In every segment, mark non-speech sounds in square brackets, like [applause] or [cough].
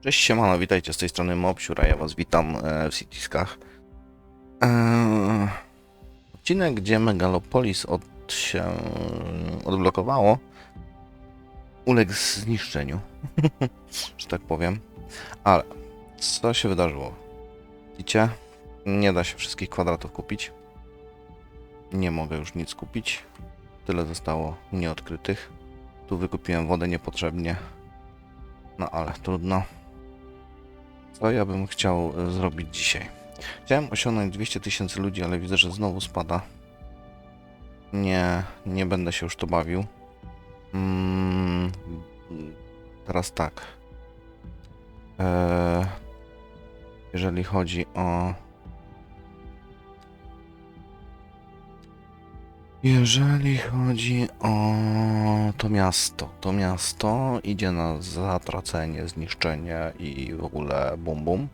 Cześć siemano, witajcie z tej strony Mopsiura, ja was witam e, w Citiskach. E, odcinek, gdzie Megalopolis od się odblokowało, uległ zniszczeniu, [laughs] że tak powiem. Ale co się wydarzyło? Widzicie? Nie da się wszystkich kwadratów kupić. Nie mogę już nic kupić. Tyle zostało nieodkrytych. Tu wykupiłem wodę niepotrzebnie. No ale trudno. Co ja bym chciał e, zrobić dzisiaj? Chciałem osiągnąć 200 tysięcy ludzi, ale widzę, że znowu spada. Nie, nie będę się już to bawił. Mm, teraz tak. E, jeżeli chodzi o. Jeżeli chodzi o to miasto, to miasto idzie na zatracenie, zniszczenie i w ogóle bum bum.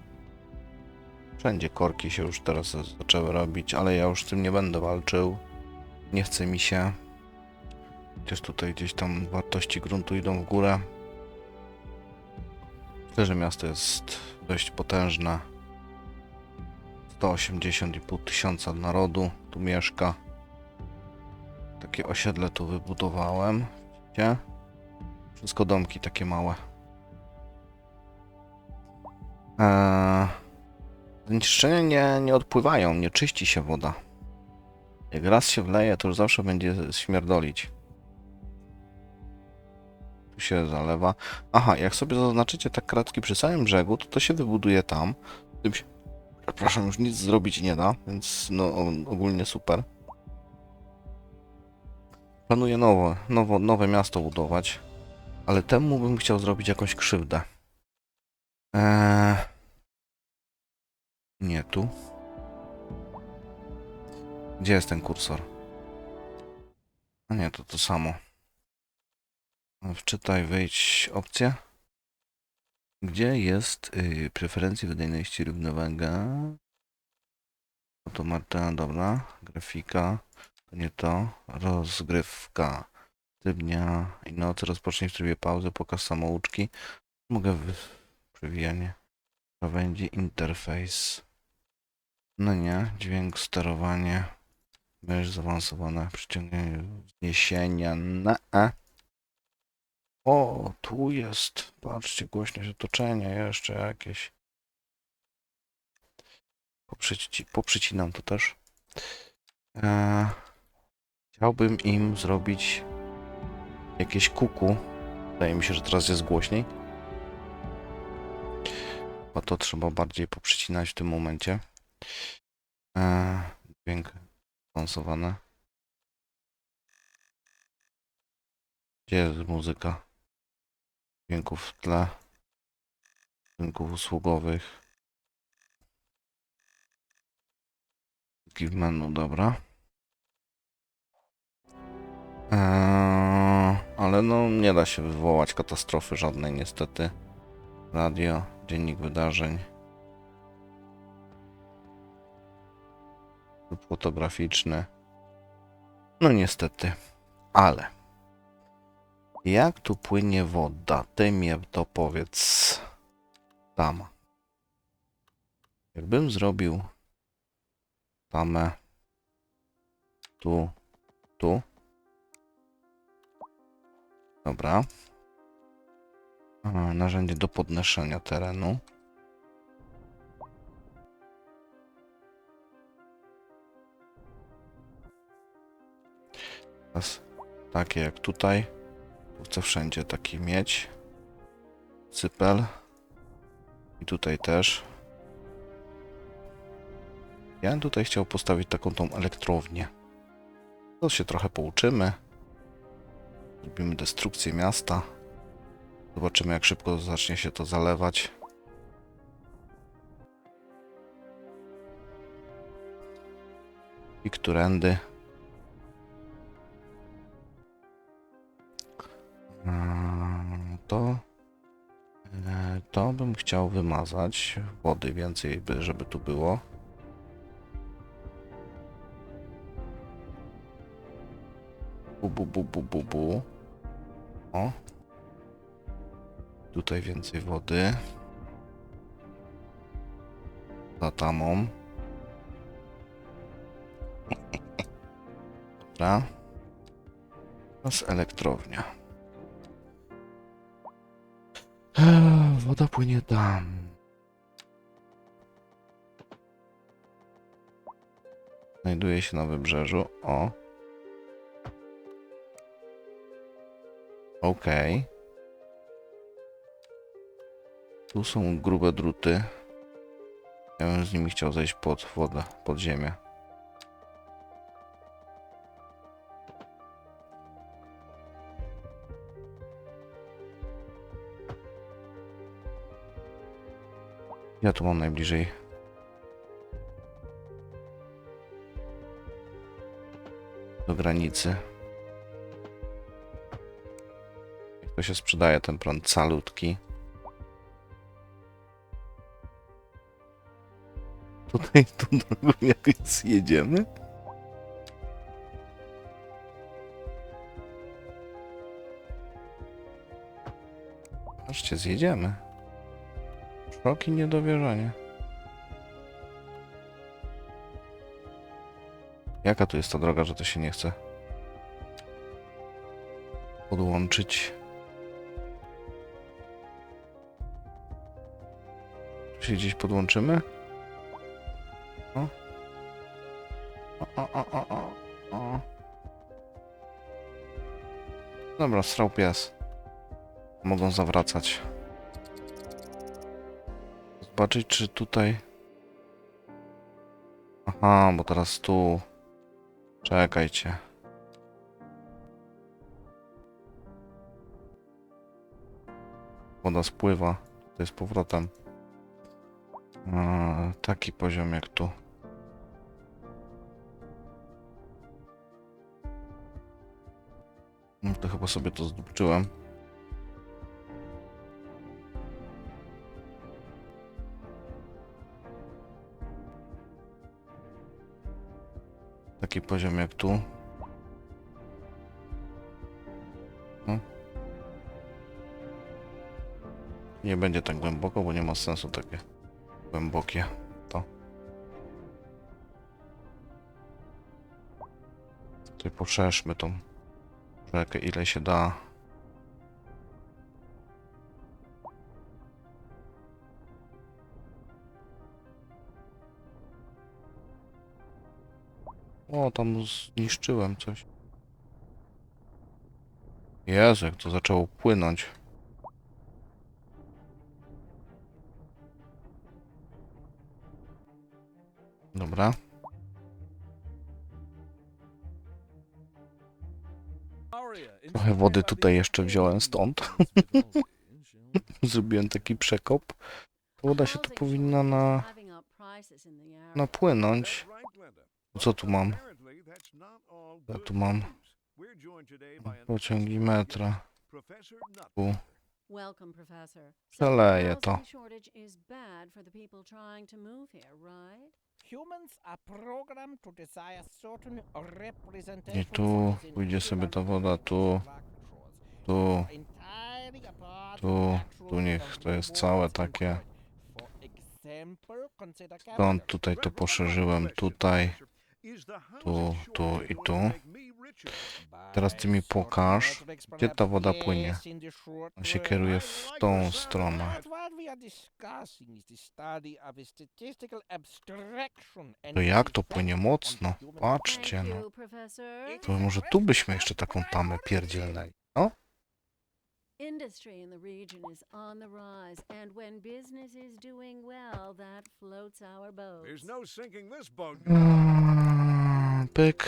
Wszędzie korki się już teraz zaczęły robić, ale ja już z tym nie będę walczył. Nie chce mi się. Chociaż tutaj gdzieś tam wartości gruntu idą w górę. Myślę, że miasto jest dość potężne. 180,5 tysiąca narodu tu mieszka. Takie osiedle tu wybudowałem. Widzicie? Wszystko domki takie małe. Eee, zanieczyszczenia nie, nie odpływają, nie czyści się woda. Jak raz się wleje, to już zawsze będzie śmierdolić. Tu się zalewa. Aha, jak sobie zaznaczycie tak kratki przy samym brzegu, to to się wybuduje tam. Tym się, przepraszam, już nic zrobić nie da, więc no ogólnie super. Planuję nowe, nowo, nowe miasto budować, ale temu bym chciał zrobić jakąś krzywdę. Eee... Nie tu. Gdzie jest ten kursor? A nie, to to samo. Wczytaj, wejdź opcję. Gdzie jest y, preferencje wydajności równowaga? Automata, dobra. Grafika. To nie to. Rozgrywka. Typ dnia i nocy rozpocznij w trybie pauzy. Pokaż samouczki. Mogę wy... Przewijanie. Krawędzi. Interfejs. No nie. Dźwięk, sterowanie. Mysz zaawansowane. Przyciągnięcie wzniesienia. Na e. O, tu jest. Patrzcie, głośność otoczenia. Jeszcze jakieś. Poprzyci poprzycinam to też. Eee, chciałbym im zrobić jakieś kuku. Wydaje mi się, że teraz jest głośniej. Bo to trzeba bardziej poprzycinać w tym momencie. Eee, dźwięk awansowany. Gdzie jest muzyka? Dźwięków w tle. Dźwięków usługowych. Give menu, dobra. Eee, ale no nie da się wywołać katastrofy żadnej niestety. Radio, dziennik wydarzeń. Lub fotograficzny. No niestety. Ale. Jak tu płynie woda? Ty mnie to powiedz. Tam. Jakbym zrobił tamę tu, tu. Dobra. Narzędzie do podnoszenia terenu. Teraz takie jak tutaj. Chcę wszędzie taki mieć. Cypel. I tutaj też. Ja bym tutaj chciał postawić taką tą elektrownię. To się trochę pouczymy. Zrobimy destrukcję miasta. Zobaczymy jak szybko zacznie się to zalewać. I którędy. Eee, To, e, to bym chciał wymazać. Wody więcej, by- żeby tu było. Bu, bu, bu, bu, bu, bu. O. Tutaj więcej wody. za tamą. Dobra. Teraz elektrownia. Eee, Woda płynie tam. Znajduje się na wybrzeżu. O. Okej. Tu są grube druty. Ja bym z nimi chciał zejść pod wodę, pod ziemię. Ja tu mam najbliżej. Do granicy. Się sprzedaje ten prąd calutki. Tutaj tą drogą jakoś jedziemy? Patrzcie, zjedziemy. Szok i niedowierzanie. Jaka tu jest ta droga, że to się nie chce podłączyć? Się gdzieś podłączymy? O. O, o, o, o, o. Dobra, strał pies. Mogą zawracać. Zobaczyć, czy tutaj... Aha, bo teraz tu... Czekajcie. Woda spływa. To jest powrotem. Taki poziom jak tu. No to chyba sobie to zdupczyłem. Taki poziom jak tu. No. Nie będzie tak głęboko, bo nie ma sensu takie głębokie to. Tutaj poszerzmy tą rzekę ile się da. O, tam zniszczyłem coś. Jezu, jak to zaczęło płynąć. Dobra. Trochę wody tutaj jeszcze wziąłem stąd. [laughs] Zrobiłem taki przekop. Woda się tu powinna na... napłynąć. Co tu mam? Ja tu mam pociągi metra. Tu. Przeleję to. I tu pójdzie sobie ta woda, tu, tu, tu, tu niech to jest całe takie. Stąd tutaj to poszerzyłem, tutaj, tu, tu i tu. Teraz ty mi pokaż, gdzie ta woda płynie. On się kieruje w tą stronę. To jak to płynie mocno? Patrzcie no. To może tu byśmy jeszcze taką tamę pierdzielnęli. No? Industry in the region is on the rise, and when business is doing well, that floats our boats. There's no sinking this boat. Pyk.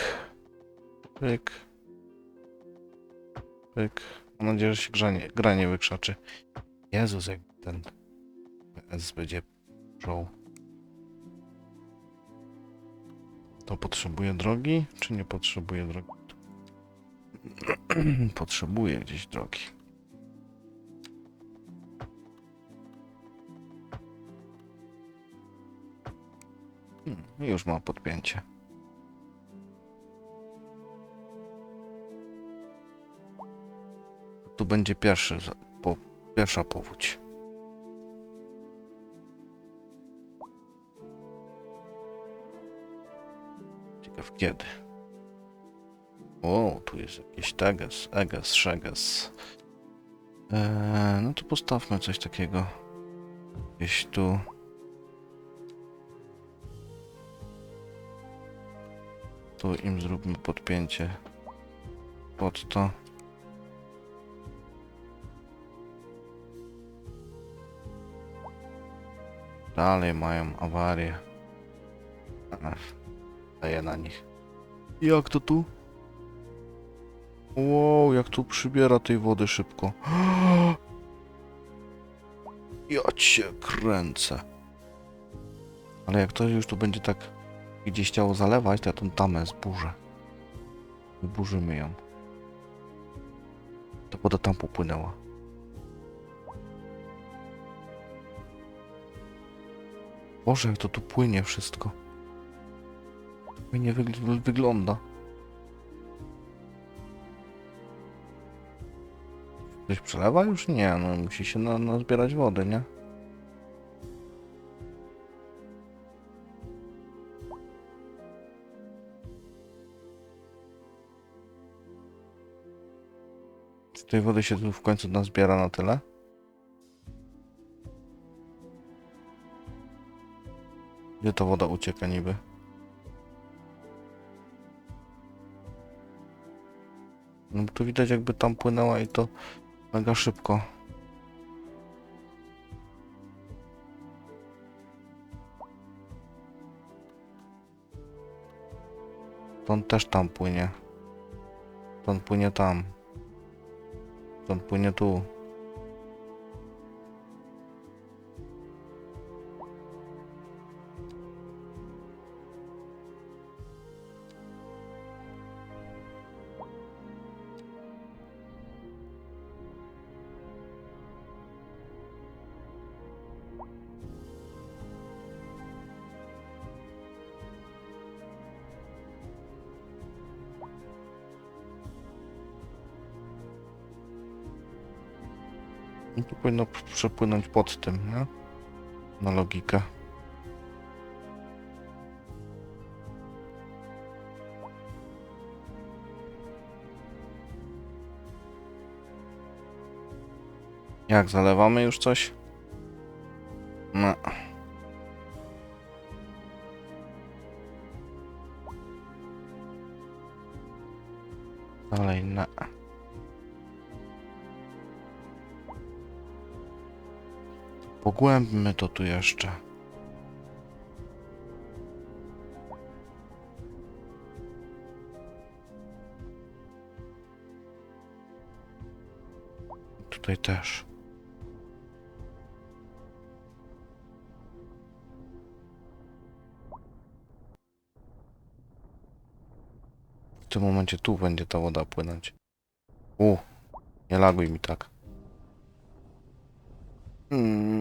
Pyk. Pyk. Mam nadzieję, że się gra nie, gra nie wykrzaczy. Jezus, jak ten PS będzie żoł. To potrzebuje drogi, czy nie potrzebuje drogi? [clears throat] potrzebuje gdzieś drogi. Hmm, już ma podpięcie. Tu będzie pierwszy, po, pierwsza powódź. Ciekaw kiedy. O, tu jest jakiś teges, eges, szeges. Eee, no to postawmy coś takiego. Gdzieś tu. Tu im zróbmy podpięcie pod to. Dalej mają awarię. Daję na nich. Jak to tu? Wow, jak tu przybiera tej wody szybko. [gasps] Ja cię kręcę. Ale jak to już tu będzie tak gdzieś chciało zalewać, to ja tą tamę zburzę. Wyburzymy ją. Ta woda tam popłynęła. Boże, jak to tu płynie wszystko. Fajnie wygl wygląda. Coś przelewa? Już nie, no musi się na, nazbierać wody, nie? Czy tej wody się tu w końcu nazbiera na tyle? Gdzie ta woda ucieka niby? No bo tu widać jakby tam płynęła i to mega szybko. Stąd też tam płynie. Stąd płynie tam. Stąd płynie tu. No tu powinno p- przepłynąć pod tym, nie? Na logikę. Jak, zalewamy już coś? No. Pogłębmy to tu jeszcze. Tutaj też. W tym momencie tu będzie ta woda płynąć. U, nie laguj mi tak. Mm.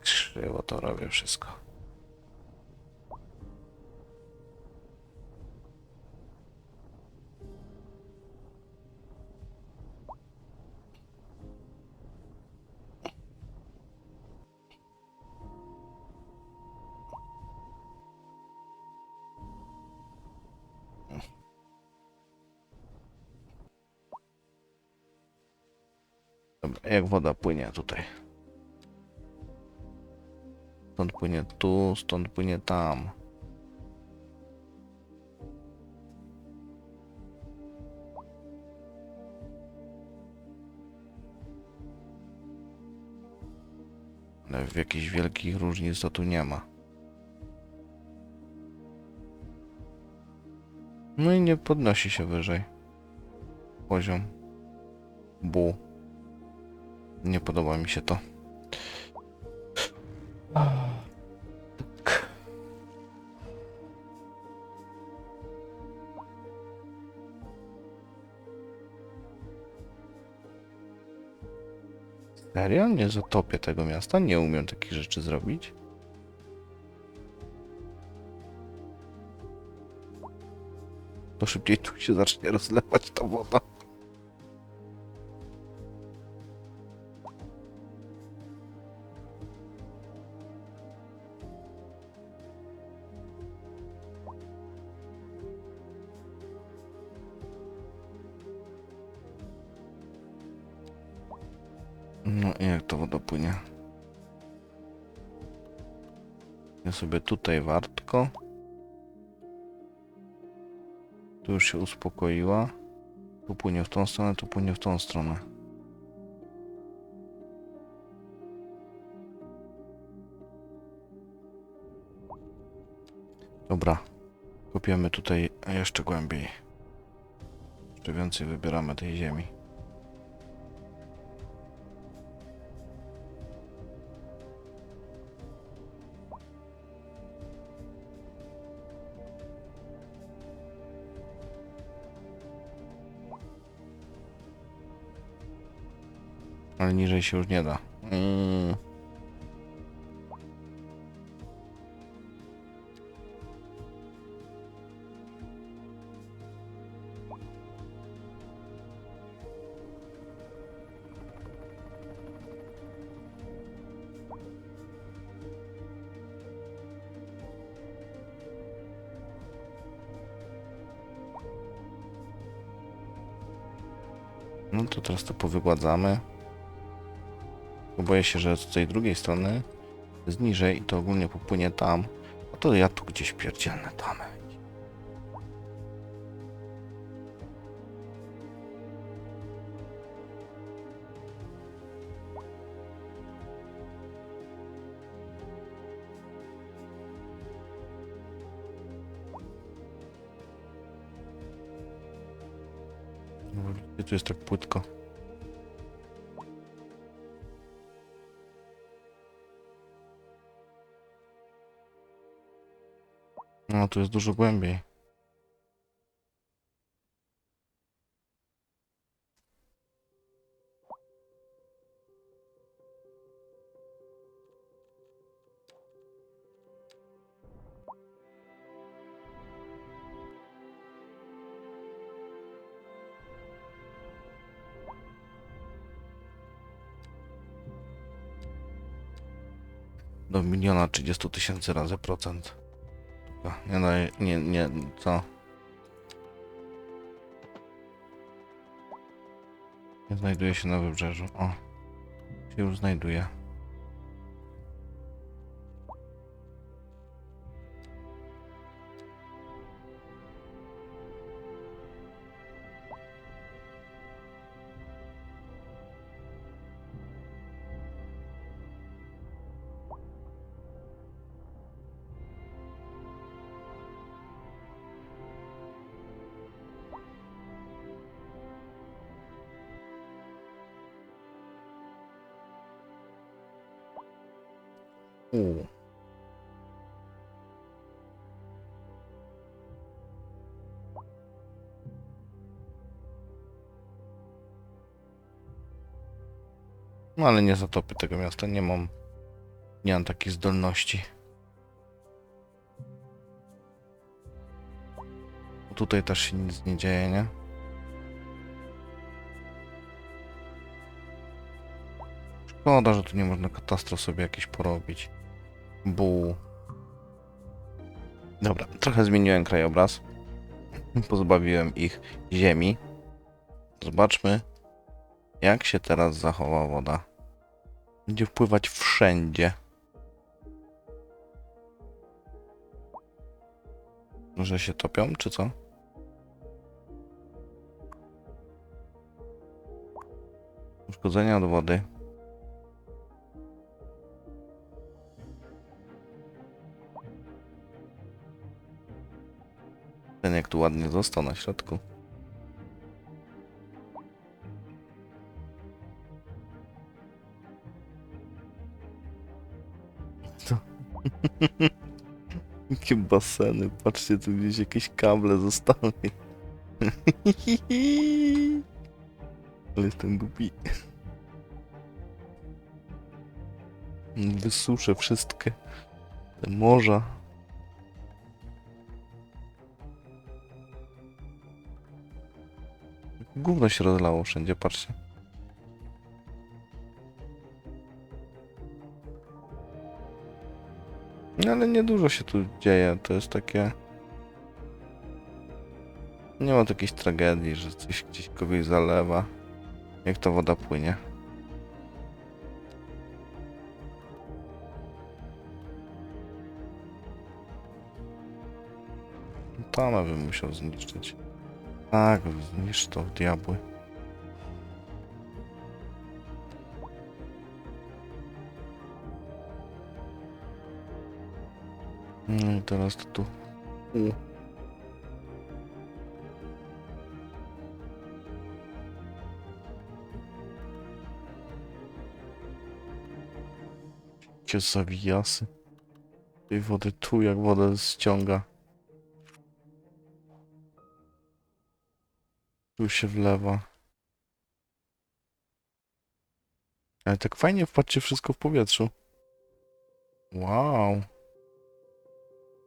Krzywo to robię wszystko. Jak woda płynie tutaj. Stąd płynie tu, stąd płynie tam. Ale w jakichś wielkich różnic to tu nie ma. No i nie podnosi się wyżej. Poziom. Bu. Nie podoba mi się to. Serio? Nie zatopię tego miasta? Nie umiem takich rzeczy zrobić? to szybciej tu się zacznie rozlewać ta woda. Sobie tutaj wartko. Tu już się uspokoiła. Tu płynie w tą stronę, tu płynie w tą stronę. Dobra. Kopiemy tutaj jeszcze głębiej. Jeszcze więcej wybieramy tej ziemi. Ale niżej się już nie da. Mm. No to teraz to powygładzamy. Bo boję się, że z tej drugiej strony jest i to ogólnie popłynie tam. A to ja tu gdzieś pierdzielne tam. No, tu jest tak płytko? No, tu jest dużo głębiej. Do miliona 30 tysięcy razy procent. Nie daje, nie, nie, co? Nie znajduje się na wybrzeżu. O, się już znajduje. U. No ale nie zatopię tego miasta, nie mam, nie mam takich zdolności. Tutaj też się nic nie dzieje, nie? Szkoda, że tu nie można katastrof sobie jakieś porobić. Bu. Dobra, trochę zmieniłem krajobraz. Pozbawiłem ich ziemi. Zobaczmy, jak się teraz zachowa woda. Będzie wpływać wszędzie. Że się topią, czy co? Uszkodzenia od wody. Tu ładnie został na środku. To... [laughs] Jakie baseny, patrzcie tu gdzieś jakieś kable zostały. [laughs] Ale jestem głupi. Wysuszę wszystkie te morza. Gówno się rozlało wszędzie, patrzcie. No ale niedużo się tu dzieje, to jest takie... Nie ma tu jakiejś tragedii, że coś gdzieś kogoś zalewa. Jak ta woda płynie. Tama bym musiał zniszczyć. Tak, zniszcz to diabły. No i teraz to tu. U. Jakie zawijasy. Tej wody tu jak wodę ściąga. Tu się wlewa. Ale tak fajnie wpatrzcie wszystko w powietrzu. Wow.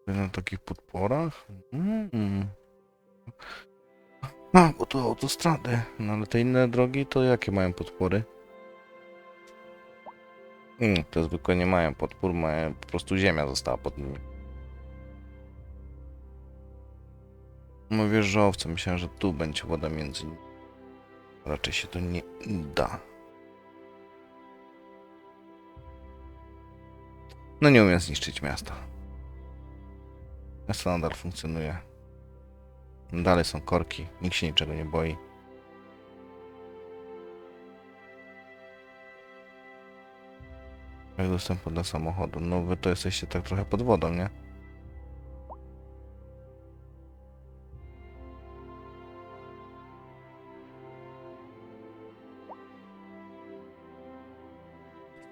Na takich podporach? Mm. A, bo to autostrady. No ale te inne drogi to jakie mają podpory? Mm, te zwykłe nie mają podpór, mają po prostu ziemia została pod nimi. No wieżowce, myślałem, że tu będzie woda między nimi. Raczej się to nie da. No nie umiem zniszczyć miasta. Miasto nadal funkcjonuje. Dalej są korki, nikt się niczego nie boi. Jak dostępu do samochodu? No wy to jesteście tak trochę pod wodą, nie?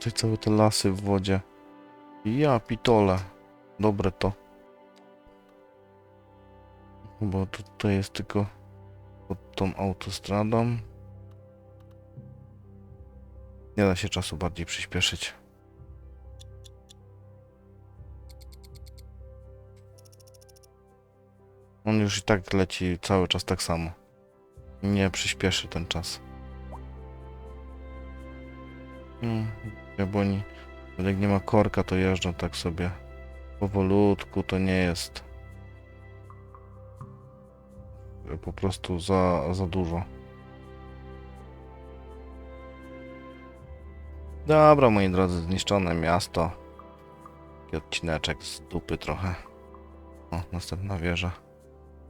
Tutaj całe te lasy w wodzie. Ja pitole. Dobre to. Bo tutaj jest tylko pod tą autostradą. Nie da się czasu bardziej przyspieszyć. On już i tak leci cały czas tak samo. Nie przyspieszy ten czas. Hmm, jabłoni. Jak nie ma korka, to jeżdżą tak sobie powolutku, to nie jest po prostu za, za dużo. Dobra, moi drodzy, zniszczone miasto. Taki odcineczek z dupy trochę. O, następna wieża.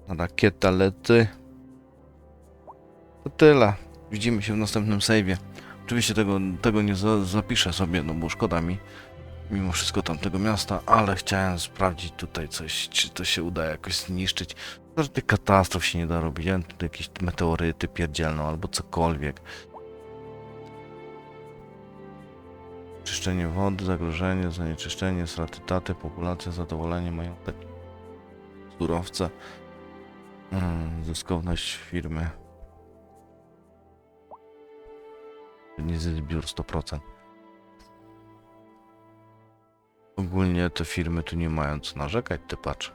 Rakieta lety. To tyle. Widzimy się w następnym save'ie. Oczywiście tego, tego nie za, zapiszę sobie, no bo szkoda mi mimo wszystko tamtego miasta, ale chciałem sprawdzić tutaj coś, czy to się uda jakoś zniszczyć. Że tych katastrof się nie da robić, ja tutaj jakieś meteoryty pierdzielną albo cokolwiek. Czyszczenie wody, zagrożenie, zanieczyszczenie, straty taty, populacja, zadowolenie, majątek, surowce, mm, zyskowność firmy. Nie zbiór 100%. Ogólnie te firmy tu nie mają co narzekać, ty patrz.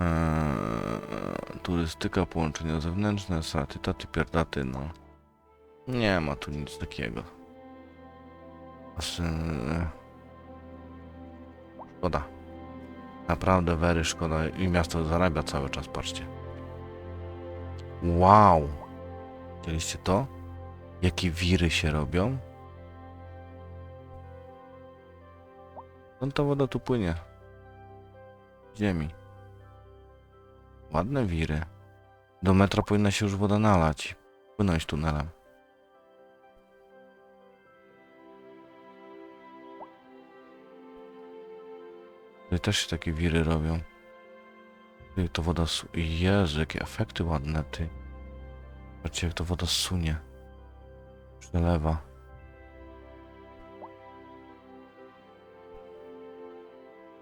Eee, turystyka, połączenia zewnętrzne, straty, taty, pierdaty, no. Nie ma tu nic takiego. Eee, Szkoda. Naprawdę wery szkoda i miasto zarabia cały czas, patrzcie. Wow! Widzieliście to? Jakie wiry się robią? Skąd ta woda tu płynie? Z ziemi. Ładne wiry. Do metra powinna się już woda nalać. Płynąć tunelem. Tutaj też się takie wiry robią. Ty, to woda. Jezu, jakie efekty ładne, ty. Patrzcie, jak to woda sunie. Przelewa.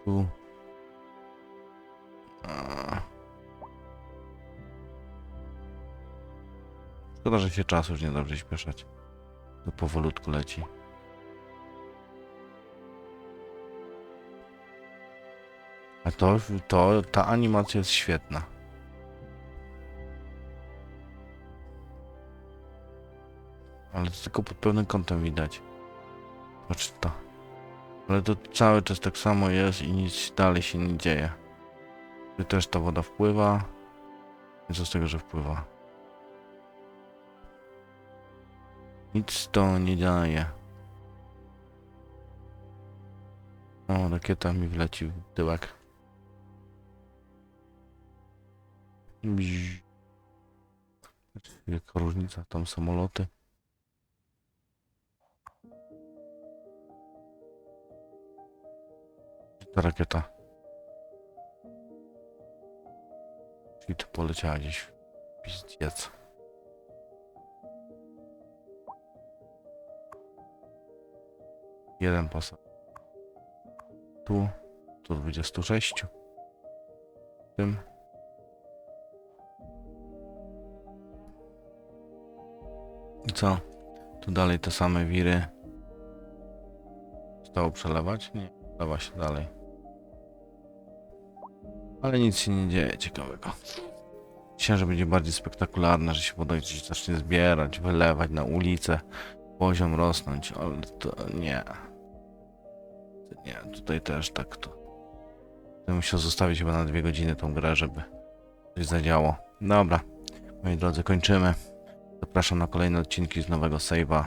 Tu. Szkoda, że się czasu już nie da przyspieszać. To powolutku leci. A to, to, ta animacja jest świetna. Ale to tylko pod pewnym kątem widać. Patrz to. Ale to cały czas tak samo jest i nic dalej się nie dzieje. Tu też ta woda wpływa. I co z tego, że wpływa? Nic to nie daje. O, rakieta mi wleci w tyłek. Jaka różnica, tam samoloty. Ta rakieta. Czyli to poleciała gdzieś pizdziec. Jeden pas. Tu, tu 26. Tym. I co? Tu dalej te same wiry. Stało przelewać? Nie, lewa się dalej. Ale nic się nie dzieje ciekawego. Myślałem, że będzie bardziej spektakularne, że się woda zacznie zbierać, wylewać na ulicę, poziom rosnąć, ale to nie. Nie, tutaj też tak to. Będę musiał zostawić chyba na dwie godziny tą grę, żeby coś zadziało. Dobra, moi drodzy, kończymy. Zapraszam na kolejne odcinki z nowego save'a.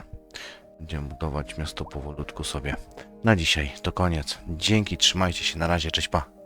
Będziemy budować miasto powolutku sobie. Na dzisiaj to koniec. Dzięki, trzymajcie się, na razie, cześć pa.